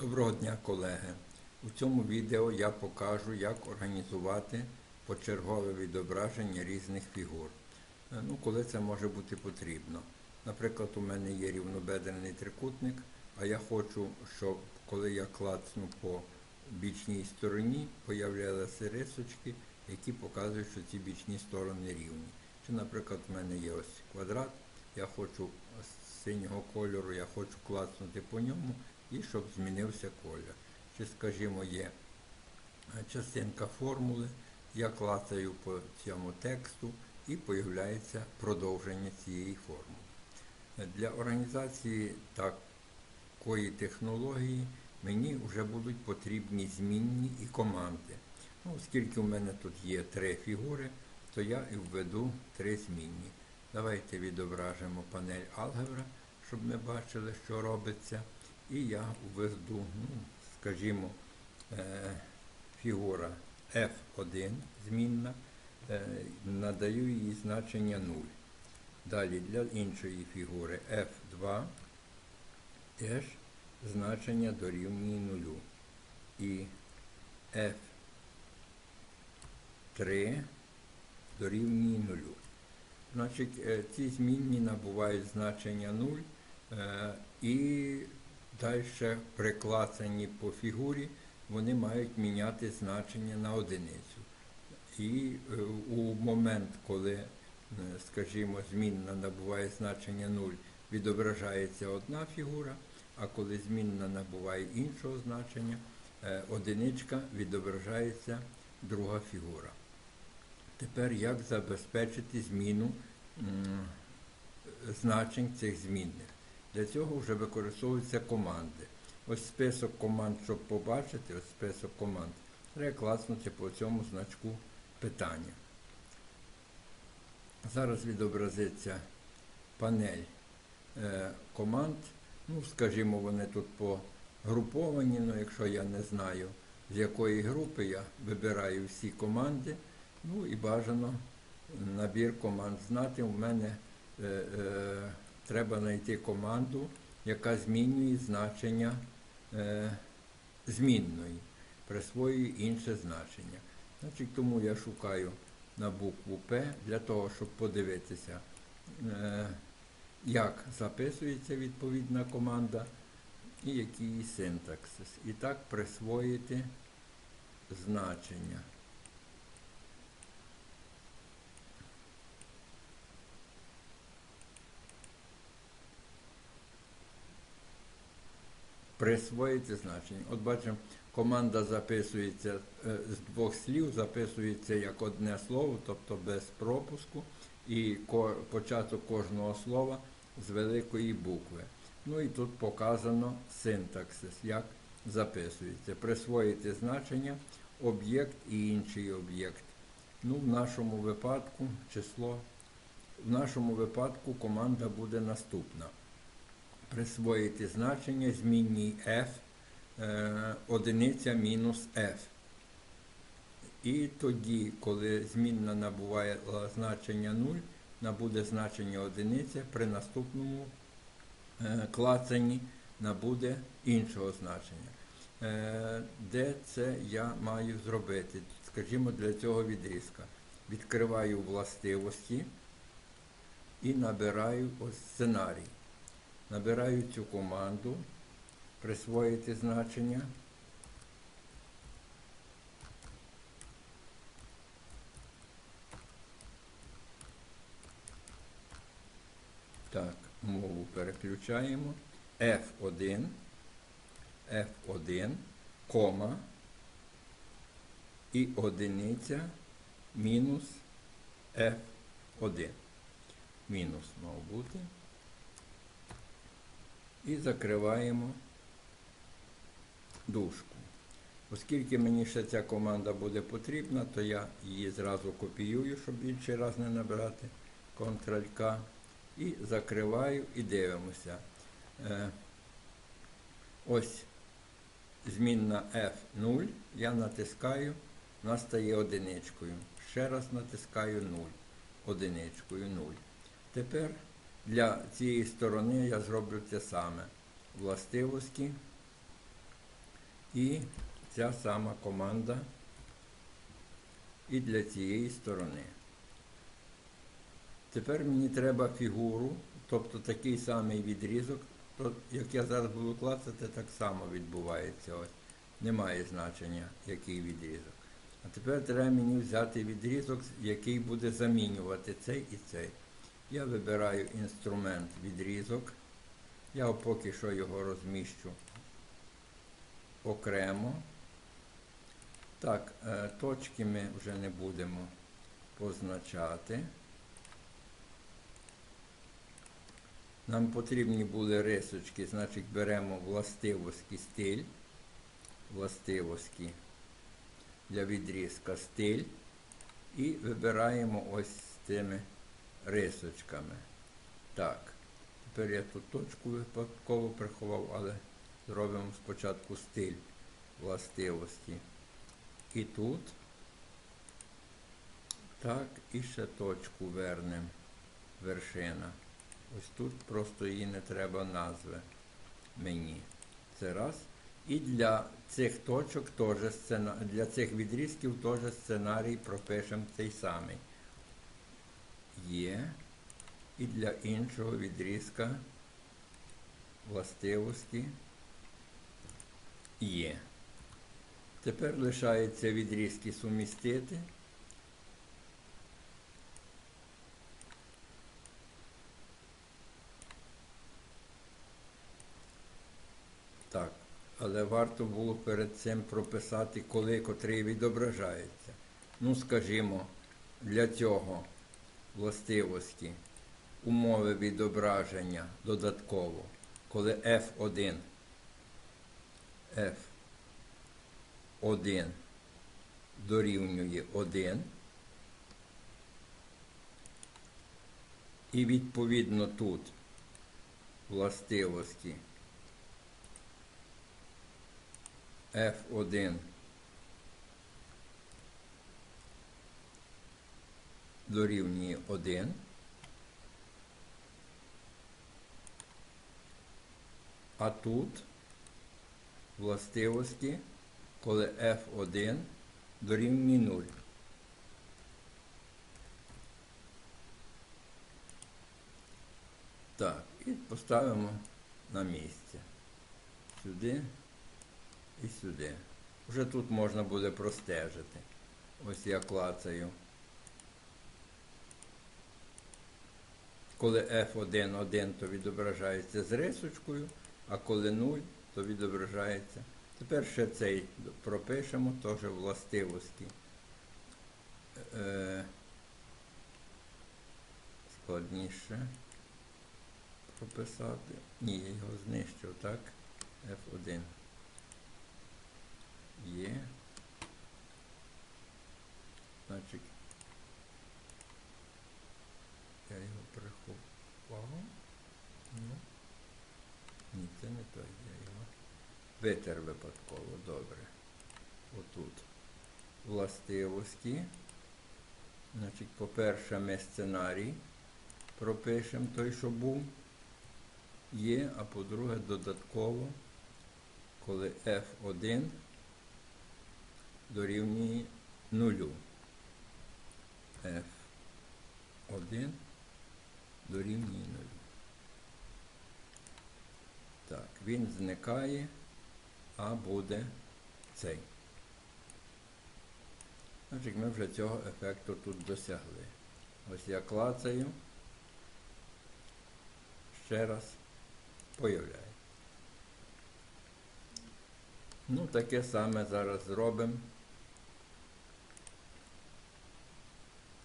Доброго дня, колеги! У цьому відео я покажу, як організувати почергове відображення різних фігур. Е, Ну, коли це може бути потрібно. Наприклад, у мене є рівнобедрений трикутник, а я хочу, щоб коли я клацну по бічній стороні, появлялися рисочки, які показують, що ці бічні сторони рівні. Чи, наприклад, в мене є ось квадрат, я хочу з синього кольору, я хочу клацнути по ньому і щоб змінився колір. Чи, скажімо, є е, частинка формули, я клацаю по цьому тексту і появляється продовження цієї формули. Для організації такої технології мені вже будуть потрібні змінні і команди. Ну, оскільки у мене тут є три фігури, то я і введу три змінні. Давайте відображимо панель алгебра, щоб ми бачили, що робиться. І я введу, ну, скажімо, е, фігура F1 змінна, е, надаю їй значення 0. Далі для іншої фігури F2 теж значення дорівнює 0. І F3 дорівнює 0. Значить, е, ці змінні набувають значення 0 е, і далі приклацані по фігурі вони мають міняти значення на одиницю. І е, у момент, коли, е, скажімо, змінна набуває значення 0, відображається одна фігура, а коли змінна набуває іншого значення, е, одиничка відображається друга фігура. Тепер як забезпечити зміну значень цих змінних? Для цього вже використовуються команди. Ось список команд, щоб побачити, ось список команд, треба класнути по цьому значку питання. Зараз відобразиться панель е, команд. Ну, скажімо, вони тут погруповані, але якщо я не знаю, з якої групи я вибираю всі команди. Ну і бажано набір команд знати. У мене е, е, треба знайти команду, яка змінює значення е, змінної, присвоює інше значення. Значить, Тому я шукаю на букву П для того, щоб подивитися, е, як записується відповідна команда і який синтаксис. І так присвоїти значення. Присвоїти значення. От бачимо, команда записується е, з двох слів, записується як одне слово, тобто без пропуску, і початок кожного слова з великої букви. Ну і тут показано синтаксис, як записується. Присвоїти значення, об'єкт і інший об'єкт. Ну, в нашому випадку число. В нашому випадку команда буде наступна присвоїти значення змінній f е, одиниця мінус f. І тоді, коли змінна набуває значення 0, набуде значення одиниця, при наступному е, клацанні набуде іншого значення. Е, Де це я маю зробити? Скажімо, для цього відрізка. Відкриваю властивості і набираю ось сценарій. Набираю цю команду, присвоїти значення. Так, мову переключаємо. F1, F1, кома і одиниця мінус F1. Мінус мав бути і закриваємо дужку. Оскільки мені ще ця команда буде потрібна, то я її зразу копіюю, щоб більше раз не набирати Ctrl-K. І закриваю і дивимося. Е, ось змінна F0, я натискаю, вона стає одиничкою. Ще раз натискаю 0, одиничкою 0. Тепер для цієї сторони я зроблю те саме. Властивості, І ця сама команда і для цієї сторони. Тепер мені треба фігуру, тобто такий самий відрізок. То, як я зараз буду клацати, так само відбувається. Ось. Немає значення, який відрізок. А тепер треба мені взяти відрізок, який буде замінювати цей і цей. Я вибираю інструмент відрізок. Я поки що його розміщу окремо. Так, е, точки ми вже не будемо позначати. Нам потрібні були рисочки, значить беремо властивості стиль, властивості для відрізка стиль і вибираємо ось з цими рисочками. Так, тепер я тут точку випадково приховав, але зробимо спочатку стиль властивості. І тут. Так, і ще точку вернемо. Вершина. Ось тут просто її не треба назви мені. Це раз. І для цих точок теж сцена... для цих відрізків теж сценарій пропишемо цей самий. Є. І для іншого відрізка властивості є. Тепер лишається відрізки сумістити. Так, але варто було перед цим прописати, коли котрий відображається. Ну, скажімо, для цього властивості умови відображення додатково, коли F1 F1 дорівнює 1. І відповідно тут властивості F1 дорівнює 1. А тут властивості, коли F1 дорівнює 0. Так, і поставимо на місце. Сюди і сюди. Вже тут можна буде простежити. Ось я клацаю. Коли F1 1, то відображається з рисочкою, а коли 0, то відображається. Тепер ще цей пропишемо, теж властивості. Е, складніше прописати. Ні, я його знищив, так? F1 є. Значить, я його приховав. Ну, ні, це не той, я його витер випадково, добре. Отут. Властивості. Значить, по-перше, ми сценарій пропишемо той, що був. Є, а по-друге, додатково, коли F1 дорівнює нулю. F1 дорівнює нулю. Так, він зникає, а буде цей. Значить, ми вже цього ефекту тут досягли. Ось я клацаю. Ще раз появляється. Ну, таке саме зараз зробимо.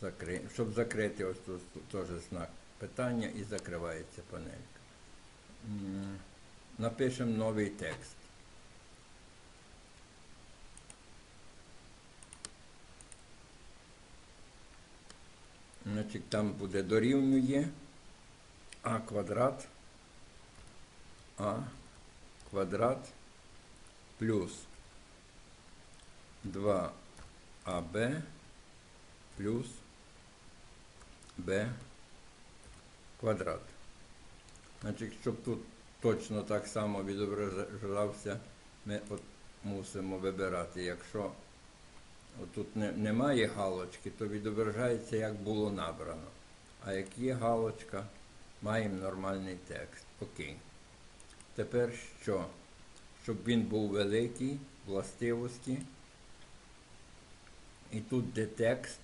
Закри... Щоб закрити ось тут теж знак питання і закривається панелька. М, Напишемо новий текст. Значить, там буде дорівнює а квадрат, а квадрат плюс 2АБ плюс b квадрат. Значить, щоб тут точно так само відображався, ми от мусимо вибирати. Якщо тут не, немає галочки, то відображається, як було набрано. А як є галочка, маємо нормальний текст. Окей. Тепер що? Щоб він був великий, властивості. І тут, де текст,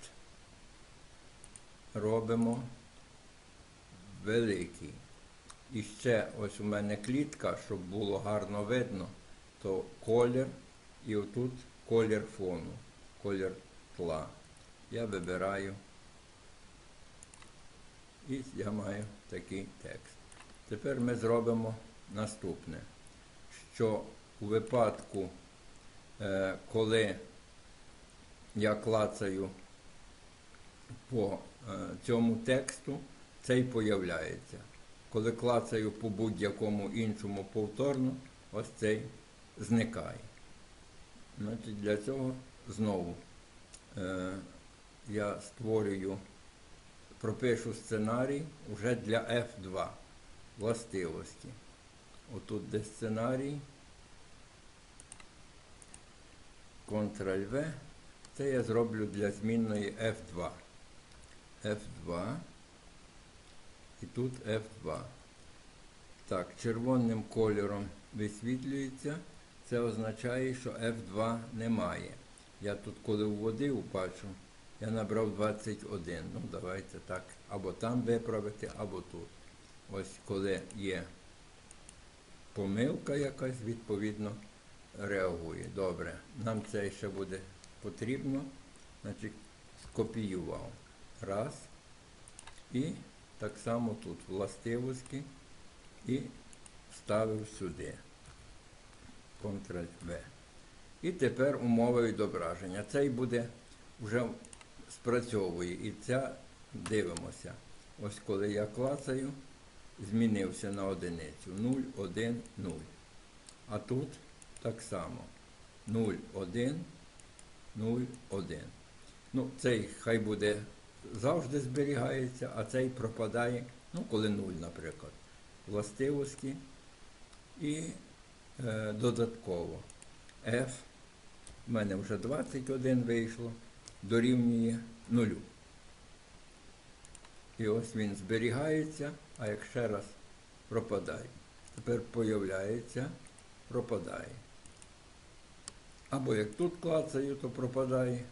робимо великий. І ще ось у мене клітка, щоб було гарно видно, то колір і отут колір фону, колір тла. Я вибираю і я маю такий текст. Тепер ми зробимо наступне, що у випадку, е, коли я клацаю по е, цьому тексту, цей появляється. Коли клацаю по будь-якому іншому повторно, ось цей зникає. Значить, Для цього знову е, я створюю, пропишу сценарій вже для F2 властивості. Отут де сценарій. Ctrl-V. Це я зроблю для змінної F2. F2. І тут F2. Так, червоним кольором висвітлюється. Це означає, що F2 немає. Я тут, коли вводив, бачу, я набрав 21. Ну, давайте так. Або там виправити, або тут. Ось коли є помилка якась, відповідно, реагує. Добре. Нам це ще буде потрібно. Значить, скопіював. Раз. І так само тут властивості і вставив сюди. Ctrl-V. І тепер умова відображення. Цей буде вже спрацьовує. І ця дивимося. Ось коли я клацаю, змінився на одиницю. 0, 1, 0. А тут так само. 0, 1, 0, 1. Ну, цей хай буде завжди зберігається, а цей пропадає, ну, коли 0, наприклад. Властивості і е, додатково F. У мене вже 21 вийшло, дорівнює 0. І ось він зберігається, а як ще раз пропадає. Тепер появляється, пропадає. Або як тут клацаю, то пропадає,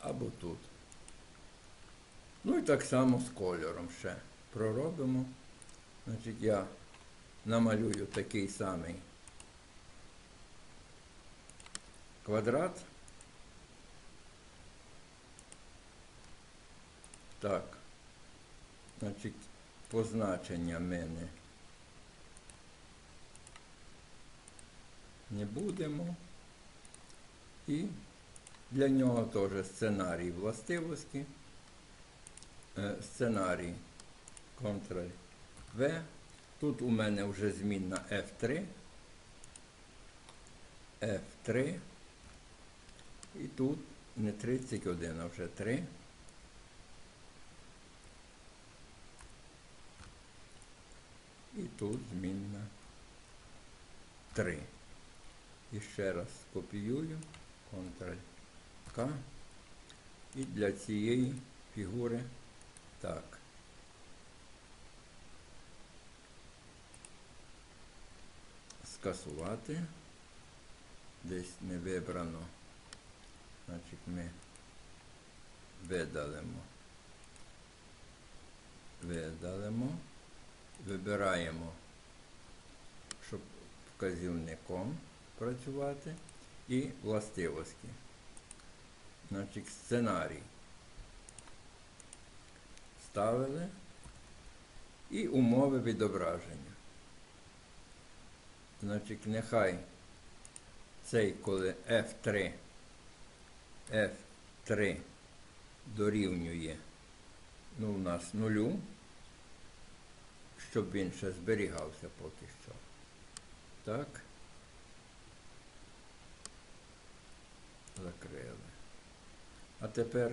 або тут. Ну і так само з кольором ще проробимо. Значить, я намалюю такий самий квадрат. Так, значить, позначення мене не будемо. І для нього теж сценарій властивості. Е, Сценарій Ctrl-V. Тут у мене вже змінна F3. F3. І тут не 31, а вже 3. І тут змінна 3. І ще раз копіюю, Ctrl-К. І для цієї фігури так. Скасувати. Десь не вибрано. Значить ми видалимо. Видалимо. Вибираємо, щоб вказівником працювати і властивості. Значить, сценарій. Ставили і умови відображення. Значить, нехай цей, коли F3, F3 дорівнює ну, у нас нулю, щоб він ще зберігався поки що. Так. Закрили. А тепер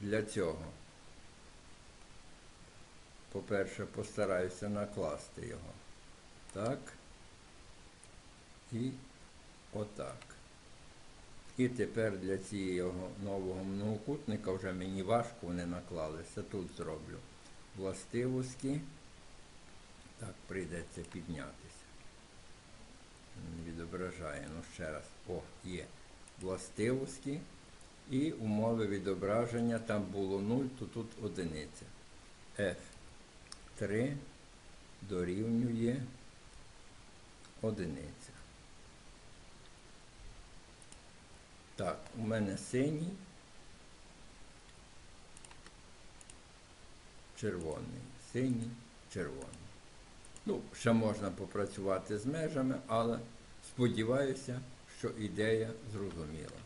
для цього, по-перше, постараюся накласти його. Так. І Отак. І тепер для цього нового многокутника вже мені важко вони наклалися. Тут зроблю властивості. Так, прийдеться піднятися. Відображає. Ну ще раз. О, є. Властивості. І умови відображення. Там було 0, то тут одиниця. F3 дорівнює одиниця. Так, у мене синій, червоний, синій, червоний. Ну, ще можна попрацювати з межами, але сподіваюся, що ідея зрозуміла.